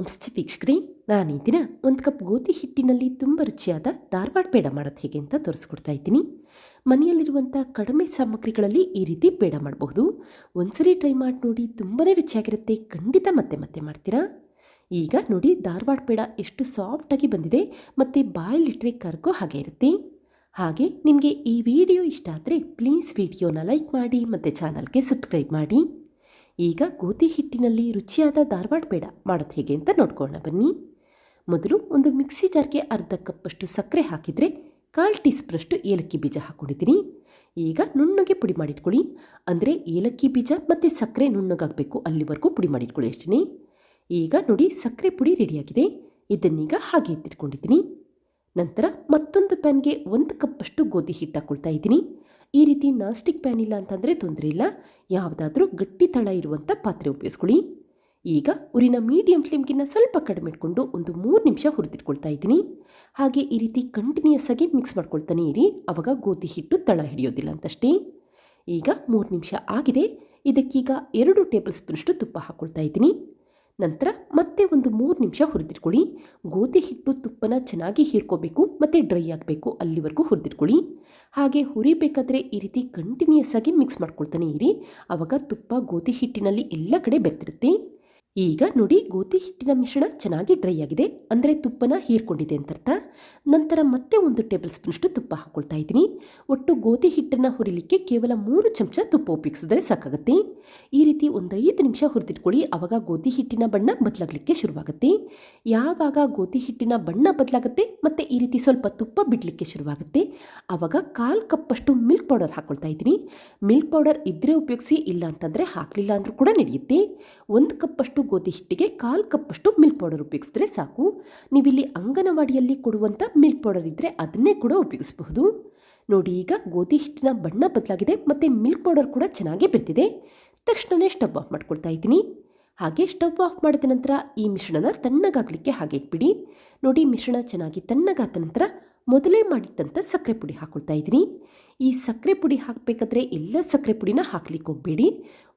ನಮಸ್ತೆ ವೀಕ್ಷಕರೇ ನಾನು ಈ ದಿನ ಒಂದು ಕಪ್ ಗೋಧಿ ಹಿಟ್ಟಿನಲ್ಲಿ ತುಂಬ ರುಚಿಯಾದ ಧಾರವಾಡ ಪೇಡ ಮಾಡೋದು ಹೇಗೆ ಅಂತ ತೋರಿಸ್ಕೊಡ್ತಾ ಇದ್ದೀನಿ. ಮನೆಯಲ್ಲಿರುವಂಥ ಕಡಿಮೆ ಸಾಮಗ್ರಿಗಳಲ್ಲಿ ಈ ರೀತಿ ಪೇಡ ಮಾಡಬಹುದು. ಒಂದ್ಸರಿ ಟ್ರೈ ಮಾಡಿ ನೋಡಿ ತುಂಬಾ ರುಚಿಯಾಗಿರುತ್ತೆ. ಖಂಡಿತ ಮತ್ತೆ ಮತ್ತೆ ಮಾಡ್ತೀರಾ? ಈಗ ನೋಡಿ ಧಾರವಾಡ ಪೇಡ ಎಷ್ಟು ಸಾಫ್ಟಾಗಿ ಬಂದಿದೆ ಮತ್ತು ಬಾಯಲ್ಲಿಟ್ಟರೆ ಕರ್ಕೋ ಹಾಗೆ ಇರುತ್ತೆ. ಹಾಗೆ ನಿಮಗೆ ಈ ವಿಡಿಯೋ ಇಷ್ಟ ಆದರೆ ಪ್ಲೀಸ್ ವಿಡಿಯೋನ ಲೈಕ್ ಮಾಡಿ ಮತ್ತು ಚಾನಲ್ಗೆ ಸಬ್ಸ್ಕ್ರೈಬ್ ಮಾಡಿ. ಈಗ ಗೋಧಿ ಹಿಟ್ಟಿನಲ್ಲಿ ರುಚಿಯಾದ ಧಾರವಾಡ ಬೇಡ. ಮಾಡೋದು ಹೇಗೆ ಅಂತ ನೋಡ್ಕೊಳ್ಳೋಣ. ಬನ್ನಿ. ಮೊದಲು ಒಂದು ಮಿಕ್ಸಿ ಜಾರ್ಗೆ ಅರ್ಧ ಕಪ್ಪಷ್ಟು ಸಕ್ಕರೆ ಹಾಕಿದರೆ ಕಾಲು ಟೀ ಸ್ಪೂನಷ್ಟು ಏಲಕ್ಕಿ ಬೀಜ ಹಾಕ್ಕೊಂಡಿದ್ದೀನಿ ಈಗ ನುಣ್ಣಗೆ ಪುಡಿ ಮಾಡಿಟ್ಕೊಳ್ಳಿ. ಅಂದರೆ ಏಲಕ್ಕಿ ಬೀಜ ಮತ್ತು ಸಕ್ಕರೆ ನುಣ್ಣಗಾಗಬೇಕು ಅಲ್ಲಿವರೆಗೂ ಪುಡಿ ಮಾಡಿಟ್ಕೊಳ್ಳಿ ಅಷ್ಟೇ ಈಗ ನೋಡಿ ಸಕ್ಕರೆ ಪುಡಿ ರೆಡಿಯಾಗಿದೆ. ಇದನ್ನೀಗ ಹಾಗೆ ಎತ್ತಿಟ್ಕೊಂಡಿದ್ದೀನಿ. ನಂತರ ಮತ್ತೊಂದು ಪ್ಯಾನ್ಗೆ ಒಂದು ಕಪ್ಪಷ್ಟು ಗೋಧಿ ಹಿಟ್ಟು ಹಾಕ್ಕೊಳ್ತಾ ಇದ್ದೀನಿ. ಈ ರೀತಿ ನಾಸ್ಟಿಕ್ ಪ್ಯಾನ್ ಇಲ್ಲ ಅಂತಂದರೆ ತೊಂದರೆ ಇಲ್ಲ. ಯಾವುದಾದ್ರೂ ಗಟ್ಟಿ ತಳ ಇರುವಂಥ ಪಾತ್ರೆ ಉಪಯೋಗಿಸ್ಕೊಳ್ಳಿ. ಈಗ ಉರಿನ ಮೀಡಿಯಂ ಫ್ಲೇಮ್ಗಿನ್ನ ಸ್ವಲ್ಪ ಕಡಿಮೆ ಇಟ್ಕೊಂಡು ಒಂದು ಮೂರು ನಿಮಿಷ ಹುರಿದಿಟ್ಕೊಳ್ತಾ ಇದ್ದೀನಿ. ಹಾಗೆ ಈ ರೀತಿ ಕಂಟಿನ್ಯೂಸ್ ಆಗಿ ಮಿಕ್ಸ್ ಮಾಡ್ಕೊಳ್ತಾನೆ ಇರಿ. ಆವಾಗ ಗೋಧಿ ಹಿಟ್ಟು ತಳ ಹಿಡಿಯೋದಿಲ್ಲ ಅಂತಷ್ಟೇ. ಈಗ ಮೂರು ನಿಮಿಷ ಆಗಿದೆ. ಇದಕ್ಕೀಗ ಎರಡು ಟೇಬಲ್ ಸ್ಪೂನಷ್ಟು ತುಪ್ಪ ಹಾಕ್ಕೊಳ್ತಾ ಇದ್ದೀನಿ. ನಂತರ ಮತ್ತೆ ಒಂದು ಮೂರು ನಿಮಿಷ ಹುರಿದಿಟ್ಕೊಳ್ಳಿ. ಗೋಧಿ ಹಿಟ್ಟು ತುಪ್ಪನ ಚೆನ್ನಾಗಿ ಹೀರ್ಕೋಬೇಕು ಮತ್ತು ಡ್ರೈ ಆಗಬೇಕು ಅಲ್ಲಿವರೆಗೂ ಹುರಿದಿಟ್ಕೊಳ್ಳಿ. ಹಾಗೆ ಹುರಿಬೇಕಾದ್ರೆ ಈ ರೀತಿ ಕಂಟಿನ್ಯೂಸ್ ಆಗಿ ಮಿಕ್ಸ್ ಮಾಡ್ಕೊಳ್ತಾನೆ ಇರಿ. ಆವಾಗ ತುಪ್ಪ, ಗೋಧಿ ಹಿಟ್ಟಿನಲ್ಲಿ ಎಲ್ಲ ಕಡೆ ಬೆರ್ತಿರುತ್ತೆ ಈಗ ನೋಡಿ ಗೋಧಿ ಹಿಟ್ಟಿನ ಮಿಶ್ರಣ ಚೆನ್ನಾಗಿ ಡ್ರೈ ಆಗಿದೆ. ಅಂದರೆ ತುಪ್ಪನ ಹೀರ್ಕೊಂಡಿದೆ ಅಂತ ಅರ್ಥ ನಂತರ ಮತ್ತೆ ಒಂದು ಟೇಬಲ್ ಸ್ಪೂನಷ್ಟು ತುಪ್ಪ ಹಾಕ್ಕೊಳ್ತಾ ಇದ್ದೀನಿ. ಒಟ್ಟು ಗೋಧಿ ಹಿಟ್ಟನ್ನು ಹುರಿಲಿಕ್ಕೆ ಕೇವಲ ಮೂರು ಚಮಚ ತುಪ್ಪ ಉಪಯೋಗಿಸಿದ್ರೆ ಸಾಕಾಗುತ್ತೆ. ಈ ರೀತಿ ಒಂದು ಐದು ನಿಮಿಷ ಹುರಿದಿಟ್ಕೊಳ್ಳಿ. ಆವಾಗ ಗೋಧಿ ಹಿಟ್ಟಿನ ಬಣ್ಣ ಬದಲಾಗಲಿಕ್ಕೆ ಶುರುವಾಗುತ್ತೆ. ಯಾವಾಗ ಗೋಧಿ ಹಿಟ್ಟಿನ ಬಣ್ಣ ಬದಲಾಗುತ್ತೆ ಮತ್ತು ಈ ರೀತಿ ಸ್ವಲ್ಪ ತುಪ್ಪ ಬಿಡಲಿಕ್ಕೆ ಶುರುವಾಗುತ್ತೆ. ಆವಾಗ ಕಾಲು ಕಪ್ಪಷ್ಟು ಮಿಲ್ಕ್ ಪೌಡರ್ ಹಾಕ್ಕೊಳ್ತಾ ಇದ್ದೀನಿ. ಮಿಲ್ಕ್ ಪೌಡರ್ ಇದ್ದರೆ ಉಪಯೋಗಿಸಿ ಇಲ್ಲ ಅಂತಂದರೆ ಹಾಕಲಿಲ್ಲ ಅಂದರೂ ಕೂಡ ನಡೆಯುತ್ತೆ. ಒಂದು ಕಪ್ಪಷ್ಟು ಗೋಧಿ ಹಿಟ್ಟಿಗೆ ಕಾಲು ಕಪ್ಪಷ್ಟು ಮಿಲ್ಕ್ ಪೌಡರ್ ಉಪಯೋಗಿಸಿದ್ರೆ ಸಾಕು. ನೀವಿಲ್ಲಿ ಅಂಗನವಾಡಿಯಲ್ಲಿ ಕೊಡುವಂಥ ಮಿಲ್ಕ್ ಪೌಡರ್ ಇದ್ದರೆ ಅದನ್ನೇ ಕೂಡ ಉಪಯೋಗಿಸಬಹುದು. ನೋಡಿ, ಈಗ ಗೋಧಿ ಹಿಟ್ಟಿನ ಬಣ್ಣ ಬದಲಾಗಿದೆ, ಮತ್ತು ಮಿಲ್ಕ್ ಪೌಡರ್ ಕೂಡ ಚೆನ್ನಾಗಿ ಬರ್ತಿದೆ. ತಕ್ಷಣವೇ ಸ್ಟವ್ ಆಫ್ ಮಾಡ್ಕೊಳ್ತಾ ಇದ್ದೀನಿ. ಹಾಗೆ ಸ್ಟವ್ ಆಫ್ ಮಾಡಿದ ನಂತರ ಈ ಮಿಶ್ರಣನ ತಣ್ಣಗಾಗಲಿಕ್ಕೆ ಹಾಗೆ ಇಟ್ಬಿಡಿ. ನೋಡಿ, ಮಿಶ್ರಣ ಚೆನ್ನಾಗಿ ತಣ್ಣಗಾದ ನಂತರ ಮೊದಲೇ ಮಾಡಿಟ್ಟಂಥ ಸಕ್ಕರೆ ಪುಡಿ ಹಾಕ್ಕೊಳ್ತಾ ಇದ್ದೀನಿ. ಈ ಸಕ್ಕರೆ ಪುಡಿ ಹಾಕಬೇಕಾದ್ರೆ ಎಲ್ಲ ಸಕ್ಕರೆ ಪುಡಿನ ಹಾಕ್ಲಿಕ್ಕೆ ಹೋಗಬೇಡಿ.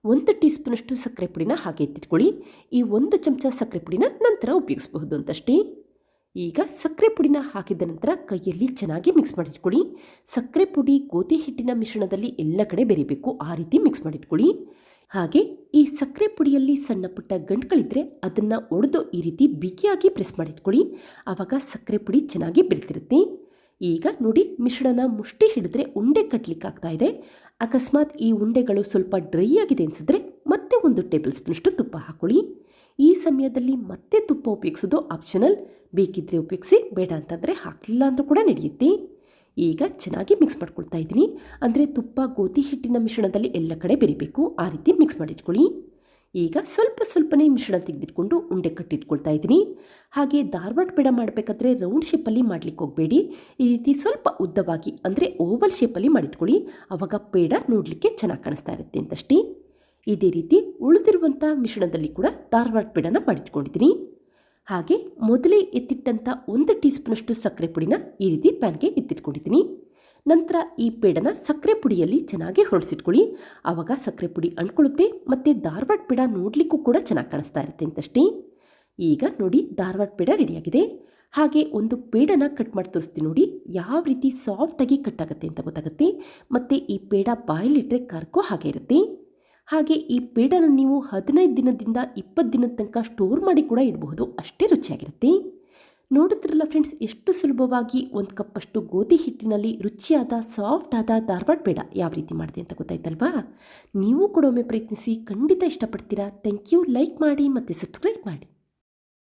ಒಂದು ಟೀ ಸ್ಪೂನಷ್ಟು ಸಕ್ಕರೆ ಪುಡಿನ ಹಾಗೆ ಎತ್ತಿಟ್ಕೊಳ್ಳಿ. ಈ ಒಂದು ಚಮಚ ಸಕ್ಕರೆ ಪುಡಿನ ನಂತರ ಉಪಯೋಗಿಸಬಹುದು ಅಂತಷ್ಟೇ. ಈಗ ಸಕ್ಕರೆ ಪುಡಿನ ಹಾಕಿದ ನಂತರ ಕೈಯಲ್ಲಿ ಚೆನ್ನಾಗಿ ಮಿಕ್ಸ್ ಮಾಡಿಟ್ಕೊಳ್ಳಿ. ಸಕ್ಕರೆ ಪುಡಿ ಗೋಧಿ ಹಿಟ್ಟಿನ ಮಿಶ್ರಣದಲ್ಲಿ ಎಲ್ಲ ಕಡೆ ಬೆರಿಬೇಕು ಆ ರೀತಿ ಮಿಕ್ಸ್ ಮಾಡಿಟ್ಕೊಳ್ಳಿ. ಹಾಗೆ ಈ ಸಕ್ಕರೆ ಪುಡಿಯಲ್ಲಿ ಸಣ್ಣ ಪುಟ್ಟ ಗಂಟುಗಳಿದ್ರೆ ಅದನ್ನು ಒಡೆದು ಈ ರೀತಿ ಬಿಗಿಯಾಗಿ ಪ್ರೆಸ್ ಮಾಡಿಟ್ಕೊಳ್ಳಿ. ಆವಾಗ ಸಕ್ಕರೆ ಪುಡಿ ಚೆನ್ನಾಗಿ ಬೆರೆತಿರುತ್ತೆ. ಈಗ ನೋಡಿ ಮಿಶ್ರಣ ಮುಷ್ಟಿ ಹಿಡಿದ್ರೆ ಉಂಡೆ ಕಟ್ಟಲಿಕ್ಕೆ ಆಗ್ತಾ ಇದೆ. ಅಕಸ್ಮಾತ್ ಈ ಉಂಡೆಗಳು ಸ್ವಲ್ಪ ಡ್ರೈ ಆಗಿದೆ ಅನಿಸಿದ್ರೆ ಮತ್ತೆ ಒಂದು ಟೇಬಲ್ ಸ್ಪೂನಷ್ಟು ತುಪ್ಪ ಹಾಕೊಳ್ಳಿ. ಈ ಸಮಯದಲ್ಲಿ ಮತ್ತೆ ತುಪ್ಪ ಉಪಯೋಗಿಸೋದು ಆಪ್ಷನಲ್ ಬೇಕಿದ್ರೆ ಉಪಯೋಗಿಸಿ, ಬೇಡ ಅಂತಂದರೆ ಹಾಕಲಿಲ್ಲ ಅಂತ ಕೂಡ ನಡೆಯುತ್ತೆ. ಈಗ ಚೆನ್ನಾಗಿ ಮಿಕ್ಸ್ ಮಾಡ್ಕೊಳ್ತಾ ಇದ್ದೀನಿ. ಅಂದರೆ ತುಪ್ಪ, ಗೋಧಿ, ಹಿಟ್ಟಿನ ಮಿಶ್ರಣದಲ್ಲಿ ಎಲ್ಲ ಕಡೆ ಬೆರಿಬೇಕು. ಆ ರೀತಿ ಮಿಕ್ಸ್ ಮಾಡಿಟ್ಕೊಳ್ಳಿ. ಈಗ ಸ್ವಲ್ಪ ಸ್ವಲ್ಪನೇ ಮಿಶ್ರಣ ತೆಗೆದಿಟ್ಕೊಂಡು ಉಂಡೆ ಕಟ್ಟಿಟ್ಕೊಳ್ತಾ ಇದ್ದೀನಿ. ಹಾಗೆ ಧಾರವಾಡ ಪೇಡ ಮಾಡಬೇಕಾದ್ರೆ ರೌಂಡ್ ಶೇಪಲ್ಲಿ ಮಾಡಲಿಕ್ಕೆ ಹೋಗಬೇಡಿ. ಈ ರೀತಿ ಸ್ವಲ್ಪ ಉದ್ದವಾಗಿ, ಅಂದರೆ ಓವಲ್ ಶೇಪಲ್ಲಿ ಮಾಡಿಟ್ಕೊಳ್ಳಿ. ಆವಾಗ ಪೇಡ ನೋಡಲಿಕ್ಕೆ ಚೆನ್ನಾಗಿ ಕಾಣಿಸ್ತಾ ಇರುತ್ತೆ ಅಂತಷ್ಟೇ. ಇದೇ ರೀತಿ ಉಳಿದಿರುವಂಥ ಮಿಶ್ರಣದಲ್ಲಿ ಕೂಡ ಧಾರವಾಡ ಪೇಡನ ಮಾಡಿಟ್ಕೊಂಡಿದ್ದೀನಿ. ಹಾಗೆ ಮೊದಲೇ ಎತ್ತಿಟ್ಟಂಥ ಒಂದು ಟೀ ಸ್ಪೂನಷ್ಟು ಸಕ್ಕರೆ ಪುಡಿನ ಈ ರೀತಿ ಪ್ಯಾನ್ಗೆ ಎತ್ತಿಟ್ಕೊಂಡಿದ್ದೀನಿ. ನಂತರ ಈ ಪೇಡನ ಸಕ್ಕರೆ ಪುಡಿಯಲ್ಲಿ ಚೆನ್ನಾಗಿ ಹೊಡೆಸಿಟ್ಕೊಳ್ಳಿ ಆವಾಗ ಸಕ್ಕರೆ ಪುಡಿ ಅಂಟ್ಕೊಳ್ಳುತ್ತೆ, ಮತ್ತು ಧಾರವಾಡ ಪೇಡ ನೋಡಲಿಕ್ಕೂ ಕೂಡ ಚೆನ್ನಾಗಿ ಕಾಣಿಸ್ತಾ ಇರುತ್ತೆ ಅಂತಷ್ಟೇ. ಈಗ ನೋಡಿ ಧಾರವಾಡ ಪೇಡ ರೆಡಿಯಾಗಿದೆ. ಹಾಗೆ ಒಂದು ಪೇಡನ ಕಟ್ ಮಾಡಿ ತೋರಿಸ್ತೀನಿ ನೋಡಿ, ಯಾವ ರೀತಿ ಸಾಫ್ಟಾಗಿ ಕಟ್ ಆಗುತ್ತೆ ಅಂತ ಗೊತ್ತಾಗುತ್ತೆ. ಮತ್ತು ಈ ಪೇಡ ಬಾಯಲ್ಲಿಟ್ಟರೆ ಕರ್ಕೋ ಹಾಗೆ ಇರುತ್ತೆ. ಹಾಗೆ ಈ ಪೇಡನ ನೀವು ಹದಿನೈದು ದಿನದಿಂದ ಇಪ್ಪತ್ತು ದಿನದ ತನಕ ಸ್ಟೋರ್ ಮಾಡಿ ಕೂಡ ಇಡಬಹುದು. ಅಷ್ಟೇ ರುಚಿಯಾಗಿರುತ್ತೆ. ನೋಡುತ್ತಿರಲ್ಲ ಫ್ರೆಂಡ್ಸ್ ಎಷ್ಟು ಸುಲಭವಾಗಿ ಒಂದು ಕಪ್ಪಷ್ಟು ಗೋಧಿ ಹಿಟ್ಟಿನಲ್ಲಿ ರುಚಿಯಾದ ಸಾಫ್ಟ್ ಆದ ಧಾರವಾಡ ಪೇಡ ಯಾವ ರೀತಿ ಮಾಡಿದೆ ಅಂತ ಗೊತ್ತಾಯ್ತಲ್ವಾ? ನೀವು ಕೂಡ ಒಮ್ಮೆ ಪ್ರಯತ್ನಿಸಿ ಖಂಡಿತ ಇಷ್ಟಪಡ್ತೀರಾ? ಥ್ಯಾಂಕ್ ಯು ಲೈಕ್ ಮಾಡಿ ಮತ್ತು ಸಬ್ಸ್ಕ್ರೈಬ್ ಮಾಡಿ.